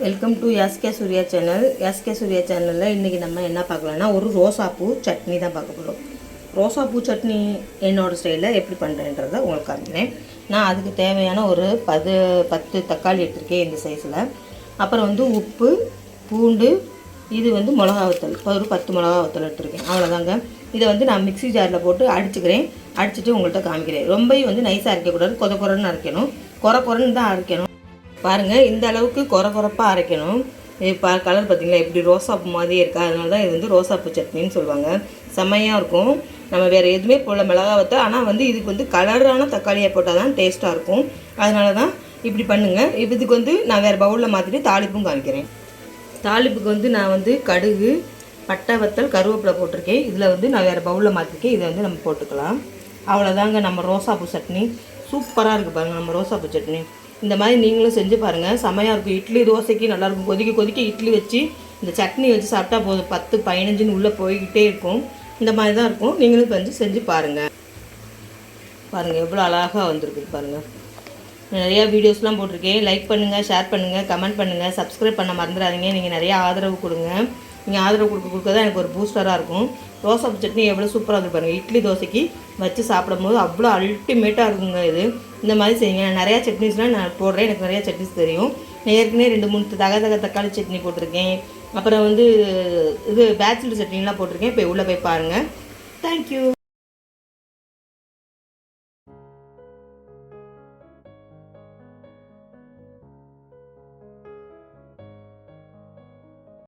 Welcome to SK Surya channel SK Surya சேனலில் இன்றைக்கி நம்ம என்ன பார்க்கலான்னா ஒரு ரோசாப்பூ சட்னி தான் பார்க்க போகிறோம் ரோசாப்பூ சட்னி என்னோடய ஸ்டைலில் எப்படி பண்ணுறேன்றதை உங்களுக்கு காமிக்கிறேன். நான் அதுக்கு தேவையான ஒரு பது பத்து தக்காளி எடுத்திருக்கேன் இந்த சைஸில் அப்புறம் வந்து உப்பு பூண்டு இது வந்து மிளகா வத்தல் ஒரு பத்து மிளகா வத்தல் எடுத்துருக்கேன். அவ்வளோதாங்க இதை வந்து நான் மிக்ஸி ஜாரில் போட்டு அடிச்சுக்கிறேன். அடிச்சுட்டு உங்கள்கிட்ட காமிக்கிறேன். ரொம்பவும் வந்து நைஸாக அரைக்கக்கூடாது. கொத கொரன்னு அரைக்கணும். கொர கொரன்னு தான் அரைக்கணும். பாருங்கள் இந்த அளவுக்கு கொர குறைப்பாக அரைக்கணும். இது பா கலர் பார்த்திங்களா இப்படி ரோசாப்பூ மாதிரியே இருக்கா அதனால தான் இது வந்து ரோசாப்பூ சட்னின்னு சொல்லுவாங்க. செம்மையாக இருக்கும். நம்ம வேறு எதுவுமே போடல மிளகா வத்தல் ஆனால் வந்து இதுக்கு வந்து கலரான தக்காளியை போட்டால் தான் டேஸ்ட்டாக இருக்கும். அதனால தான் இப்படி பண்ணுங்கள் இதுக்கு வந்து நான் வேறு பவுலில் மாற்றிட்டு தாளிப்பும் காமிக்கிறேன். தாளிப்புக்கு வந்து நான் வந்து கடுகு பட்டை வத்தல் கருவேப்பிலை போட்டிருக்கேன். இதில் வந்து நான் வேறு பவுலில் மாற்றிருக்கேன் இதை வந்து நம்ம போட்டுக்கலாம். அவ்வளோதாங்க நம்ம ரோசாப்பூ சட்னி. சூப்பராக இருக்குது பாருங்கள் நம்ம ரோசாப்பூ சட்னி. இந்த மாதிரி நீங்களும் செஞ்சு பாருங்கள் செமையாக இருக்கும். இட்லி தோசைக்கு நல்லாயிருக்கும் கொதிக்க கொதிக்க இட்லி வச்சு இந்த சட்னி வச்சு சாப்பிட்டா போதும். பத்து பதினஞ்சுன்னு உள்ளே போய்கிட்டே இருக்கும். இந்த மாதிரி தான் இருக்கும். நீங்களும் வந்து செஞ்சு பாருங்கள் பாருங்கள் எவ்வளோ அழகாக வந்திருக்கு பாருங்கள் நிறையா வீடியோஸ்லாம் போட்டிருக்கேன். லைக் பண்ணுங்கள் ஷேர் பண்ணுங்கள் கமெண்ட் பண்ணுங்கள் சப்ஸ்கிரைப் பண்ண மறந்துடாதீங்க. நீங்கள் நிறையா ஆதரவு கொடுங்க. நீங்கள் ஆதரவு கொடுக்க கொடுக்க தான் எனக்கு ஒரு பூஸ்டராக இருக்கும். ரோசா சட்னி எவ்வளோ சூப்பராக இருக்கு பாருங்கள் இட்லி தோசைக்கு வச்சு சாப்பிடும்போது அவ்வளோ அல்டிமேட்டாக இருக்குங்க இது. இந்த மாதிரி செய்யுங்க. நான் நிறையா சட்னிஸ்லாம் நான் போடுறேன். எனக்கு நிறையா சட்னிஸ் தெரியும். நான் ஏற்கனவே ரெண்டு மூணு தக தக தக்காளி சட்னி போட்டிருக்கேன். அப்புறம் வந்து இது பேச்சுலர் சட்னிலாம் போட்டிருக்கேன். இப்போ உள்ளே போய் பாருங்கள் தேங்க்யூ